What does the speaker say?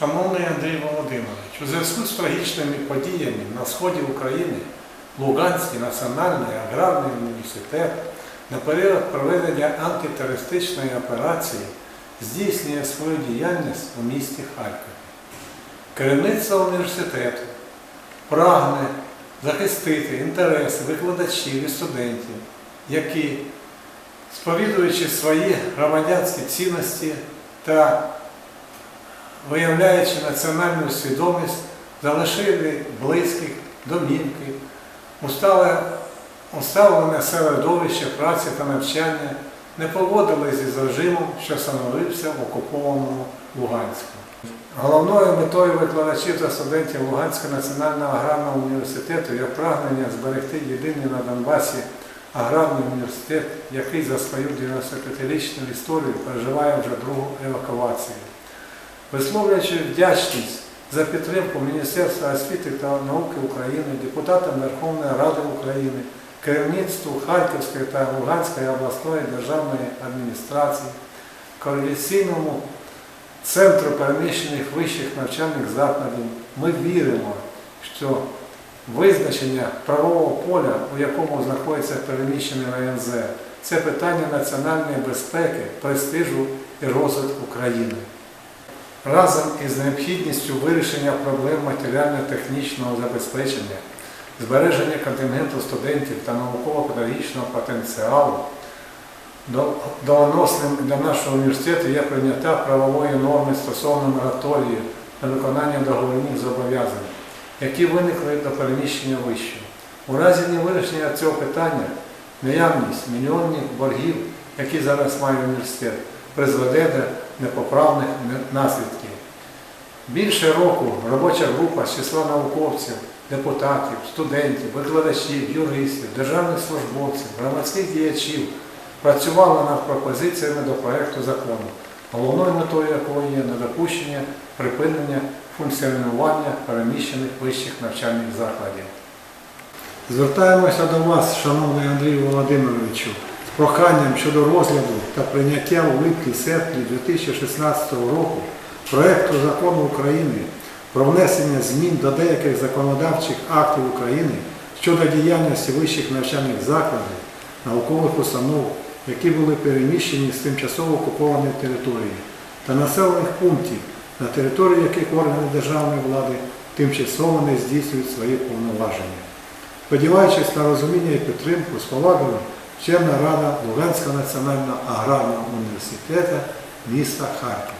Шановний Андрій Володимирович, у зв'язку з трагічними подіями на сході України Луганський національний аграрний університет на період проведення антитерористичної операції здійснює свою діяльність у місті Харкові. Керівництво університету прагне захистити інтереси викладачів і студентів, які, сповідуючи свої громадянські цінності та виявляючи національну свідомість, залишили близьких, домівки, усталене середовище праці та навчання, не поводились із режимом, що становився в окупованому Луганську. Головною метою викладачів та студентів Луганського національного аграрного університету є прагнення зберегти єдиний на Донбасі аграрний університет, який за свою 95-річну історію переживає вже другу евакуацію. Висловлюючи вдячність за підтримку Міністерства освіти та науки України, депутатам Верховної Ради України, керівництву Харківської та Луганської обласної державної адміністрації, коаліційному центру переміщених вищих навчальних закладів, ми віримо, що визначення правового поля, у якому знаходиться переміщений ВНЗ, це питання національної безпеки, престижу і розвитку країни разом із необхідністю вирішення проблем матеріально-технічного забезпечення, збереження контингенту студентів та науково-педагогічного потенціалу, до- доносним для нашого університету є прийняття правової норми стосовно мораторії на виконання договірних зобов'язань, які виникли до переміщення вищого. У разі невирішення цього питання наявність мільйонних боргів, які зараз має університет, призведе до непоправних наслідків. Більше року робоча група з числа науковців, депутатів, студентів, викладачів, юристів, державних службовців, громадських діячів працювала над пропозиціями до проекту закону, головною метою якого є недопущення припинення функціонування переміщених вищих навчальних закладів. Звертаємося до вас, шановний Андрію Володимировичу, проханням щодо розгляду та прийняття у липні-серпні 2016 року проекту закону України про внесення змін до деяких законодавчих актів України щодо діяльності вищих навчальних закладів, наукових установ, які були переміщені з тимчасово окупованої території та населених пунктів, на території яких органи державної влади тимчасово не здійснюють свої повноваження. Сподіваючись на розуміння і підтримку, з повагою Вчена рада Луганського національного аграрного університету міста Харків.